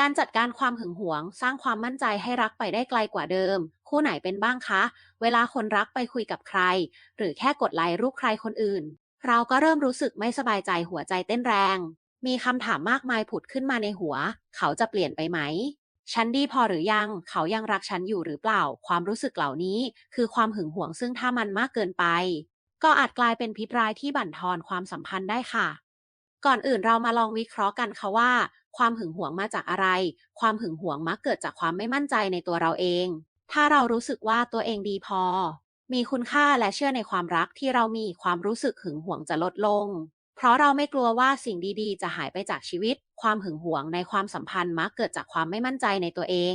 การจัดการความหึงหวง สร้างความมั่นใจให้รักไปได้ไกลกว่าเดิม คู่ไหนเป็นบ้างคะ เวลาคนรักไปคุยกับใคร หรือแค่กดไลค์รูปใครคนอื่น เราก็เริ่มรู้สึกไม่สบายใจหัวใจเต้นแรง มีคำถามมากมายผุดขึ้นมาในหัว เขาจะเปลี่ยนไปไหมฉันดีพอหรือยัง เขายังรักฉันอยู่หรือเปล่า ความรู้สึกเหล่านี้ คือความหึงหวงซึ่งถ้ามันมากเกินไป ก็อาจกลายเป็นพิษร้ายที่บั่นทอนความสัมพันธ์ได้ค่ะ ก่อนอื่นเรามาลองวิเคราะห์กันค่ะว่า ความหึงหวงมาจากอะไร ความหึงหวงมักเกิดจากความไม่มั่นใจในตัวเราเอง ถ้าเรารู้สึกว่าตัวเองดีพอ มีคุณค่าและเชื่อในความรักที่เรามีความรู้สึกหึงหวงจะลดลง เพราะเราไม่กลัวว่าสิ่งดีๆ จะหายไปจากชีวิต ความหึงหวงในความสัมพันธ์มักเกิดจากความไม่มั่นใจในตัวเอง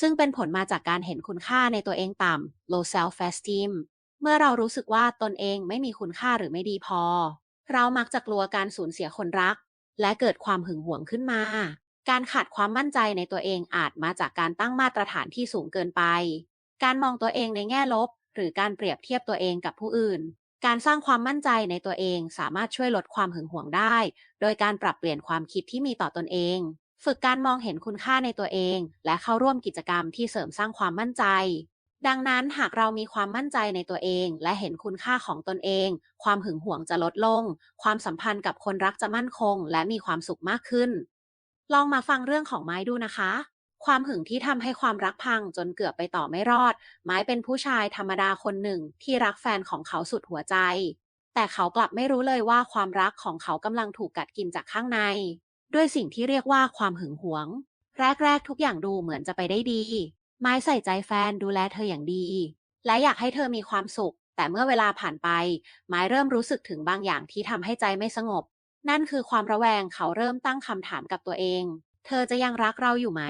ซึ่งเป็นผลมาจากการเห็นคุณค่าในตัวเองต่ำ low self esteem เมื่อเรารู้สึกว่าตนเองไม่มีคุณค่าหรือไม่ดีพอ เรามักจะกลัวการสูญเสียคนรัก และเกิดความหึงหวงขึ้นมา การขาดความมั่นใจในตัวเองอาจมาจากการตั้งมาตรฐานที่สูงเกินไป การมองตัวเองในแง่ลบ หรือการเปรียบเทียบตัวเองกับผู้อื่น การสร้างความมั่นใจในตัวเองสามารถช่วยลดความหึงหวงได้ โดยการปรับเปลี่ยนความคิดที่มีต่อตนเอง ฝึกการมองเห็นคุณค่าในตัวเอง และเข้าร่วมกิจกรรมที่เสริมสร้างความมั่นใจ ดังนั้นหากเรามีความมั่นใจในตัวเอง และเห็นคุณค่าของตนเอง ความหึงหวงจะลดลง ความสัมพันธ์กับคนรักจะมั่นคง และมีความสุขมากขึ้น ลองมาฟังเรื่องของไม้ดูนะคะ ความหึงที่ทำให้ความรักพังจนเกือบไปต่อไม่รอด ไม้เป็นผู้ชายธรรมดาคนหนึ่งที่รักแฟนของเขาสุดหัวใจ แต่เขากลับไม่รู้เลยว่าความรักของเขากำลังถูกกัดกินจากข้างใน ด้วยสิ่งที่เรียกว่าความหึงหวง แรกๆทุกอย่างดูเหมือนจะไปได้ดี ไม้ใส่ใจแฟนดูแลเธออย่างดี และอยากให้เธอมีความสุข แต่เมื่อเวลาผ่านไป ไม้เริ่มรู้สึกถึงบางอย่างที่ทำให้ใจไม่สงบ นั่นคือความระแวงเขาเริ่มตั้งคำถามกับตัวเอง เธอจะยังรักเราอยู่ไหม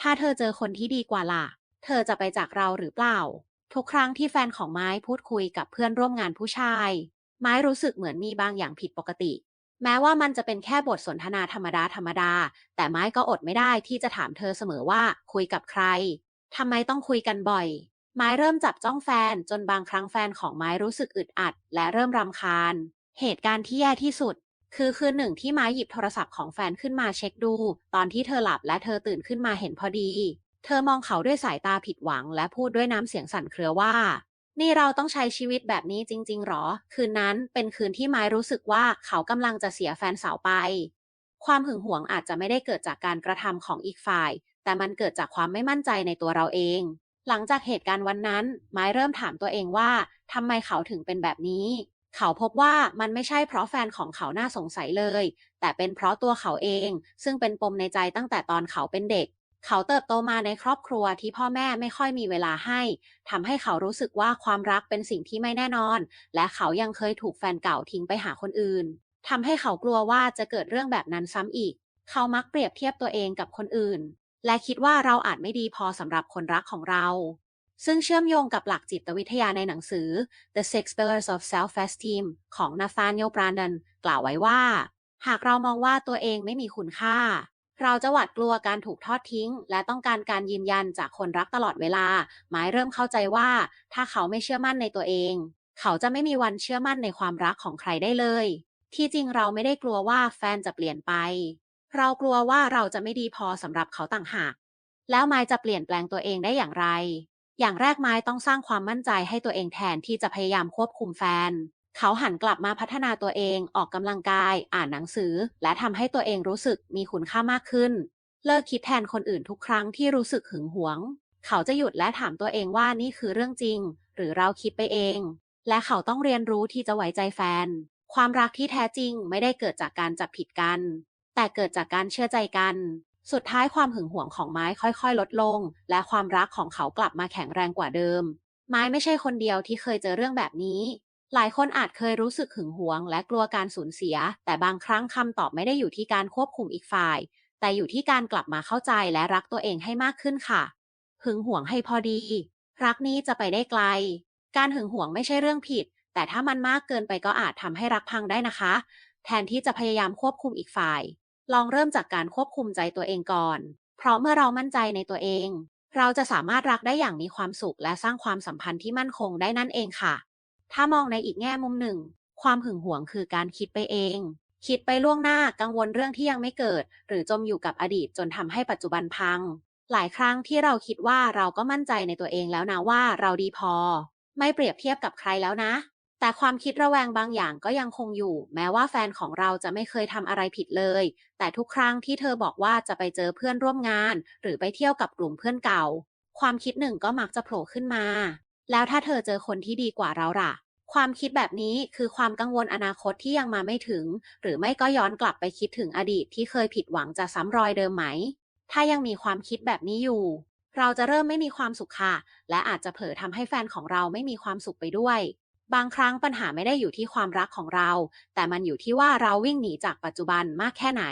ถ้าเธอเจอคนที่ดีกว่าล่ะ เธอจะไปจากเราหรือเปล่า ทุกครั้งที่แฟนของไม้พูดคุยกับเพื่อนร่วมงานผู้ชาย ไม้รู้สึกเหมือนมีบางอย่างผิดปกติ แม้ว่ามันจะเป็นแค่บทสนทนาธรรมดาธรรมดา แต่ไม้ก็อดไม่ได้ที่จะถามเธอเสมอว่าคุยกับใคร ทำไมต้องคุยกันบ่อย ไม้เริ่มจับจ้องแฟนจนบางครั้งแฟนของไม้รู้สึกอึดอัด และเริ่มรำคาญ เหตุการณ์ที่แย่ที่สุด คือคืนหนึ่งที่ไม้หยิบโทรศัพท์ของแฟนขึ้นมาเช็คดู ตอนที่เธอหลับและเธอตื่นขึ้นมาเห็นพอดี เธอมองเขาด้วยสายตาผิดหวัง และพูดด้วยน้ำเสียงสั่นเครือว่า นี่เราต้องใช้ชีวิตแบบนี้จริง ๆ หรอ คืนนั้นเป็นคืนที่ไม้รู้สึกว่าเขากำลังจะเสียแฟนสาวไปความหึงหวงอาจจะไม่ได้เกิดจากการกระทำของอีกฝ่าย แต่มันเกิดจากความไม่มั่นใจในตัวเราเอง หลังจากเหตุการณ์วันนั้น ไม้เริ่มถามตัวเองว่าทำไมเขาถึงเป็นแบบนี้ เขาพบว่ามันไม่ใช่เพราะแฟนของเขาน่าสงสัยเลย แต่เป็นเพราะตัวเขาเอง ซึ่งเป็นปมในใจตั้งแต่ตอนเขาเป็นเด็ก เขาเติบโตมาในครอบครัวที่พ่อแม่ไม่ค่อยมีเวลาให้ทำให้เขารู้สึกว่าความรักเป็นสิ่งที่ไม่แน่นอน และเขายังเคยถูกแฟนเก่าทิ้งไปหาคนอื่นทำให้เขากลัวว่าจะเกิดเรื่องแบบนั้นซ้ำอีก เขามักเปรียบเทียบตัวเองกับคนอื่น และคิดว่าเราอาจไม่ดีพอสำหรับคนรักของเรา ซึ่งเชื่อมโยงกับหลักจิตวิทยาในหนังสือ The Six Pillars of Self-Esteem ของ Nathaniel Branden กล่าวไว้ว่า หากเรามองว่าตัวเองไม่มีคุณค่า เราจะหวาดกลัวการถูกทอดทิ้ง และต้องการการยืนยันจากคนรักตลอดเวลา หมายเริ่มเข้าใจว่า ถ้าเขาไม่เชื่อมั่นในตัวเอง เขาจะไม่มีวันเชื่อมั่นในความรักของใครได้เลย ที่จริงเราไม่ได้กลัวว่าแฟนจะเปลี่ยนไป เรากลัวว่าเราจะไม่ดีพอสำหรับเขาต่างหาก แล้วไม้จะเปลี่ยนแปลงตัวเองได้อย่างไร อย่างแรกไม้ต้องสร้างความมั่นใจให้ตัวเองแทนที่จะพยายามควบคุมแฟน เขาหันกลับมาพัฒนาตัวเอง ออกกำลังกาย อ่านหนังสือ และทำให้ตัวเองรู้สึกมีคุณค่ามากขึ้น เลิกคิดแทนคนอื่นทุกครั้งที่รู้สึกหึงหวง เขาจะหยุดและถามตัวเองว่านี่คือเรื่องจริง หรือเราคิดไปเอง และเขาต้องเรียนรู้ที่จะไว้ใจแฟน ความรักที่แท้จริงไม่ได้เกิดจากการจับผิดกัน แต่เกิดจากการเชื่อใจกัน สุดท้ายความหึงหวงของไม้ค่อยๆ ลดลง และความรักของเขากลับมาแข็งแรงกว่าเดิม ไม้ไม่ใช่คนเดียวที่เคยเจอเรื่องแบบนี้ หลายคนอาจเคยรู้สึกหึงหวง และกลัวการสูญเสีย แต่บางครั้งคำตอบไม่ได้อยู่ที่การควบคุมอีกฝ่าย แต่อยู่ที่การกลับมาเข้าใจและรักตัวเองให้มากขึ้นค่ะ หึงหวงให้พอดี รักนี้จะไปได้ไกล การหึงหวงไม่ใช่เรื่องผิด แต่ถ้ามันมากเกินไปก็อาจทำให้รักพังได้นะคะ แทนที่จะพยายามควบคุมอีกฝ่าย ลองเริ่มจากการควบคุมใจตัวเองก่อน เพราะเมื่อเรามั่นใจในตัวเอง เราจะสามารถรักได้อย่างมีความสุขและสร้างความสัมพันธ์ที่มั่นคงได้นั่นเองค่ะ ถ้ามองในอีกแง่มุมหนึ่ง ความหึงหวงคือการคิดไปเอง คิดไปล่วงหน้ากังวลเรื่องที่ยังไม่เกิด หรือจมอยู่กับอดีตจนทำให้ปัจจุบันพัง หลายครั้งที่เราคิดว่าเราก็มั่นใจในตัวเองแล้วนะว่าเราดีพอ ไม่เปรียบเทียบกับใครแล้วนะ แต่ความคิดระแวงบางอย่างก็ยังคงอยู่ แม้ว่าแฟนของเราจะไม่เคยทำอะไรผิดเลย แต่ทุกครั้งที่เธอบอกว่าจะไปเจอเพื่อนร่วมงาน หรือไปเที่ยวกับกลุ่มเพื่อนเก่า ความคิดหนึ่งก็มักจะโผล่ขึ้นมา แล้วถ้าเธอเจอคนที่ดีกว่าเราล่ะ ความคิดแบบนี้คือความกังวลอนาคตที่ยังมาไม่ถึง หรือไม่ก็ย้อนกลับไปคิดถึงอดีตที่เคยผิดหวังจะซ้ำรอยเดิมไหม ถ้ายังมีความคิดแบบนี้อยู่ เราจะเริ่มไม่มีความสุขค่ะ และอาจจะเผลอทำให้แฟนของเราไม่มีความสุขไปด้วย บางครั้งปัญหาไม่ได้อยู่ที่ความรักของเรา แต่มันอยู่ที่ว่าเราวิ่งหนีจากปัจจุบันมากแค่ไหน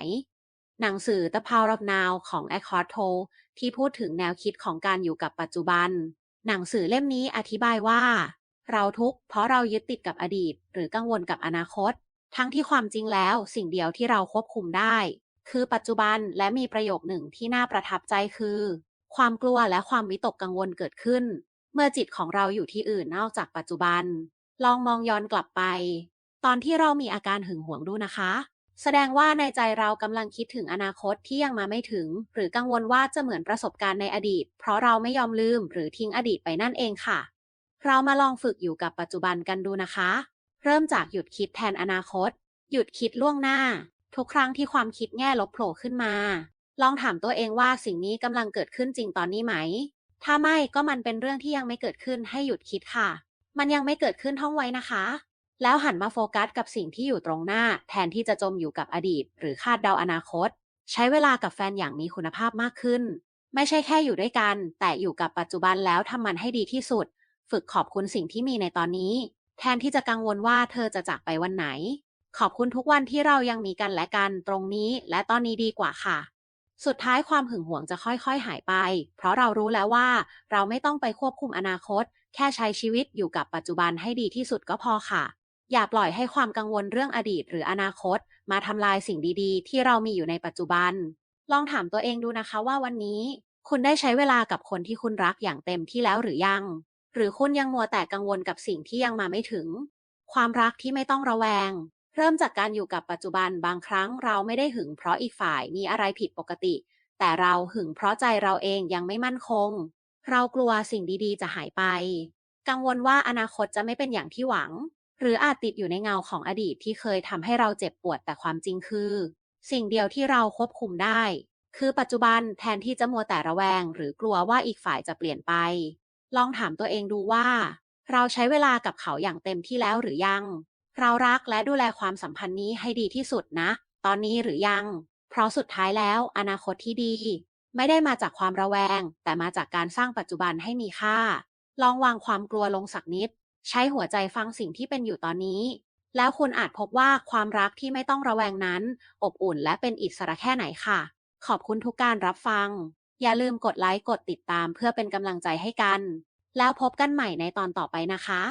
หนังสือ The Power of Now ของ Eckhart Tolle ที่พูดถึงแนวคิดของการอยู่กับปัจจุบัน หนังสือเล่มนี้อธิบายว่า เราทุกข์เพราะเรายึดติดกับอดีต หรือกังวลกับอนาคต ทั้งที่ความจริงแล้วสิ่งเดียวที่เราควบคุมได้ คือปัจจุบันและมีประโยคหนึ่งที่น่าประทับใจคือ ความกลัวและความวิตกกังวลเกิดขึ้น เมื่อจิตของเราอยู่ที่อื่นนอกจากปัจจุบัน ลองมองย้อนกลับไป ตอนที่เรามีอาการหึงหวงดูนะคะ แสดงว่าในใจเรากำลังคิดถึงอนาคตที่ยังมาไม่ถึง หรือกังวลว่าจะเหมือนประสบการณ์ในอดีต เพราะเราไม่ยอมลืมหรือทิ้งอดีตไปนั่นเองค่ะ เรามาลองฝึกอยู่กับปัจจุบันกันดูนะคะ เริ่มจากหยุดคิดแทนอนาคต หยุดคิดล่วงหน้า ทุกครั้งที่ความคิดแง่ลบโผล่ขึ้นมา ลองถามตัวเองว่าสิ่งนี้กำลังเกิดขึ้นจริงตอนนี้ไหม ถ้าไม่ก็มันเป็นเรื่องที่ยังไม่เกิดขึ้นให้หยุดคิดค่ะ มันยังไม่เกิดขึ้นท่องไว้นะคะ แล้วหันมาโฟกัสกับสิ่งที่อยู่ตรงหน้า แทนที่จะจมอยู่กับอดีต หรือคาดเดาอนาคต ใช้เวลากับแฟนอย่างมีคุณภาพมากขึ้น ไม่ใช่แค่อยู่ด้วยกัน แต่อยู่กับปัจจุบันแล้วทำมันให้ดีที่สุด ฝึกขอบคุณสิ่งที่มีในตอนนี้ แทนที่จะกังวลว่าเธอจะจากไปวันไหน ขอบคุณทุกวันที่เรายังมีกันและกันตรงนี้ และตอนนี้ดีกว่าค่ะสุดท้ายความหึงหวงจะค่อยๆ หายไป เพราะเรารู้แล้วว่าเราไม่ต้องไปควบคุมอนาคต แค่ใช้ชีวิตอยู่กับปัจจุบันให้ดีที่สุดก็พอค่ะ อย่าปล่อยให้ความกังวลเรื่องอดีตหรืออนาคต มาทำลายสิ่งดีๆ ที่เรามีอยู่ในปัจจุบัน ลองถามตัวเองดูนะคะว่าวันนี้ คุณได้ใช้เวลากับคนที่คุณรักอย่างเต็มที่แล้วหรือยัง หรือคุณยังมัวแต่กังวลกับสิ่งที่ยังมาไม่ถึง ความรักที่ไม่ต้องระแวง เริ่มจากการอยู่กับปัจจุบันบางครั้งเราไม่ได้หึงเพราะอีกฝ่ายมีอะไรผิดปกติ แต่เราหึงเพราะใจเราเองยังไม่มั่นคง เรากลัวสิ่งดีๆ จะหายไป กังวลว่าอนาคตจะไม่เป็นอย่างที่หวัง หรืออาจติดอยู่ในเงาของอดีตที่เคยทำให้เราเจ็บปวดแต่ความจริงคือ สิ่งเดียวที่เราควบคุมได้ คือปัจจุบันแทนที่จะมัวแต่ระแวง หรือกลัวว่าอีกฝ่ายจะเปลี่ยนไป ลองถามตัวเองดูว่า เราใช้เวลากับเขาอย่างเต็มที่แล้วหรือยัง เรารักและดูแลความสัมพันธ์นี้ให้ดีที่สุดนะ ตอนนี้หรือยัง เพราะสุดท้ายแล้ว อนาคตที่ดี ไม่ได้มาจากความระแวง แต่มาจากการสร้างปัจจุบันให้มีค่า ลองวางความกลัวลงสักนิด ใช้หัวใจฟังสิ่งที่เป็นอยู่ตอนนี้ แล้วคุณอาจพบว่าความรักที่ไม่ต้องระแวงนั้น อบอุ่นและเป็นอิสระแค่ไหนค่ะ ขอบคุณทุกการรับฟัง อย่าลืมกดไลค์กดติดตามเพื่อเป็นกำลังใจให้กัน แล้วพบกันใหม่ในตอนต่อไปนะคะ